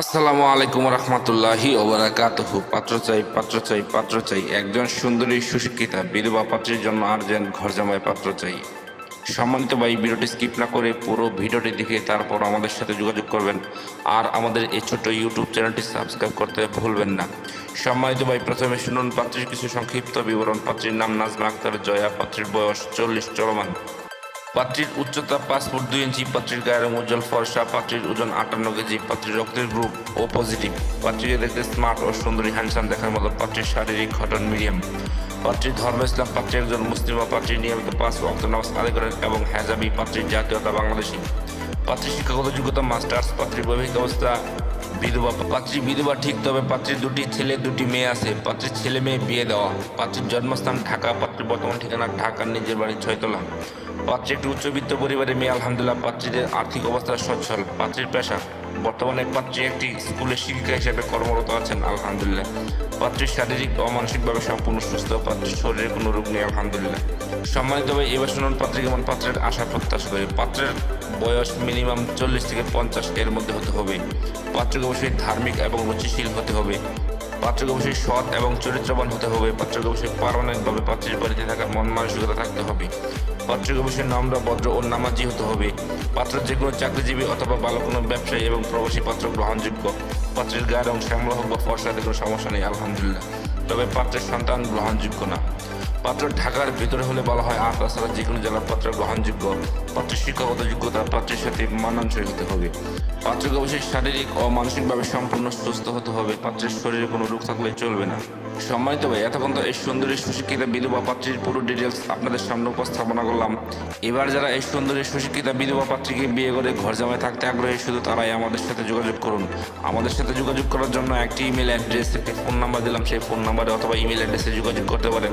আসসালামু আলাইকুম রহমতুল্লাহি ওবরাকাতহু পাত্র চাই পাত্র চাই পাত্র চাই। একজন সুন্দরী, সুশিক্ষিতা, বিধবা পাত্রের জন্য আর্জেন্ট ঘর জামাই পাত্র চাই। সম্মানিত ভাই, ভিডিওটি স্কিপ না করে পুরো ভিডিওটি দেখে তারপর আমাদের সাথে যোগাযোগ করবেন। আর আমাদের এই ছোট্ট ইউটিউব চ্যানেলটি সাবস্ক্রাইব করতে ভুলবেন না। সম্মানিত ভাই, প্রথমে শুনুন পাত্রীর কিছু সংক্ষিপ্ত বিবরণ। পাত্রীর নাম নাজমা আক্তার, জয়া। পাত্রীর বয়স চল্লিশ, চলমান। পাত্রীর উচ্চতা পাঁচ ফুট দুই ইঞ্চি, পাত্রীর গায়ের উজ্জ্বল ফর্সা, পাত্রীর ওজন আটান্ন কেজি, পাত্রীর রক্তের গ্রুপ ও পজিটিভ পাত্রীকে দেখতে স্মার্ট ও সুন্দরী হ্যান্ডসাম দেখার মতো পাত্রীর শারীরিক ঘটন মিডিয়াম পাত্রীর ধর্ম ইসলাম, পাত্রী একজন মুসলিম ও পাত্রী নিয়মিত পাঁচ ওয়াক্ত নামাজ আদায় করেন এবং হ্যাজাবি পাত্রীর জাতীয়তা বাংলাদেশী। পাত্রীর শিক্ষাগত যোগ্যতা মাস্টার্স, পাত্রীর বৈবাহিক অবস্থা বিধবা পাত্রী বিধবা ঠিক, তবে পাত্রীর দুটি ছেলে, দুটি মেয়ে আছে। পাত্রীর ছেলে মেয়ে বিয়ে দেওয়া। পাত্রীর জন্মস্থান ঢাকা, পাত্রীর বর্তমান ঠিকানা ঢাকার নিজের বাড়ি ছয়তলা। পাত্রী একটি উচ্চবিত্ত পরিবারের মেয়ে, আলহামদুলিল্লাহ, পাত্রীদের আর্থিক অবস্থা সচ্ছল। পাত্রীর পেশা বর্তমানে পাত্রী একটি স্কুলের শিক্ষিকা হিসেবে কর্মরত আছেন, আলহামদুলিল্লাহ। পাত্রীর শারীরিক ও মানসিকভাবে সম্পূর্ণ সুস্থ, পাত্রীর শরীরে কোনো রোগ নেই, আলহামদুলিল্লাহ। সম্মানিত ভাই, এবার শুনুন পাত্রী কেমন, পাত্রের আশা প্রত্যাশা করি। পাত্রের বয়স মিনিমাম চল্লিশ থেকে পঞ্চাশ, এর মধ্যে হতে হবে। পাত্রকে অবশ্যই ধার্মিক এবং রুচিশীল হতে হবে। পাত্রকে অবশ্যই সৎ এবং চরিত্রবান হতে হবে। পাত্রকে অবশ্যই পারমানেন্টভাবে পাত্রের বাড়িতে থাকার মন মানসিকতা থাকতে হবে। পাত্রকে অবশ্যই নম্র, ভদ্র ও নামাজি হতে হবে। পাত্র যে কোনো চাকরিজীবী অথবা ভালো কোনো ব্যবসায়ী এবং প্রবাসী পাত্র গ্রহণযোগ্য। পাত্রের গায়ের অংশ শ্যামলা হোক বা ফর্সা কোনো সমস্যা নেই, আলহামদুলিল্লাহ। তবে পাত্রের সন্তান গ্রহণযোগ্য না। পাত্র ঢাকার ভিতরে হলে বলা হয় আর তাছাড়া যে কোনো জেলার পাত্র গ্রহণযোগ্য পাত্রের শিক্ষাগত যোগ্যতা, পাত্রের সাথে মানানসই হতে হবে। পাত্রকে অবশ্যই শারীরিক ও মানসিকভাবে সম্পূর্ণ সুস্থ হতে হবে, পাত্রের শরীরে কোনো রোগ থাকলে চলবে না। সম্মানিত ভাই, এতক্ষণ তো এই সুন্দরী সুশিক্ষিত বিধবা পাত্রীর পুরো ডিটেলস আপনাদের সামনে উপস্থাপনা করলাম। এবার যারা এই সুন্দরী সুশিক্ষিতা বিধবা পাত্রীকে বিয়ে করে ঘর জামায় থাকতে আগ্রহী, শুধু তারাই আমাদের সাথে যোগাযোগ করুন। আমাদের সাথে যোগাযোগ করার জন্য একটি ইমেল অ্যাড্রেস একটি ফোন নাম্বার দিলাম, সেই ফোন নাম্বারে অথবা ইমেল অ্যাড্রেসে যোগাযোগ করতে পারেন।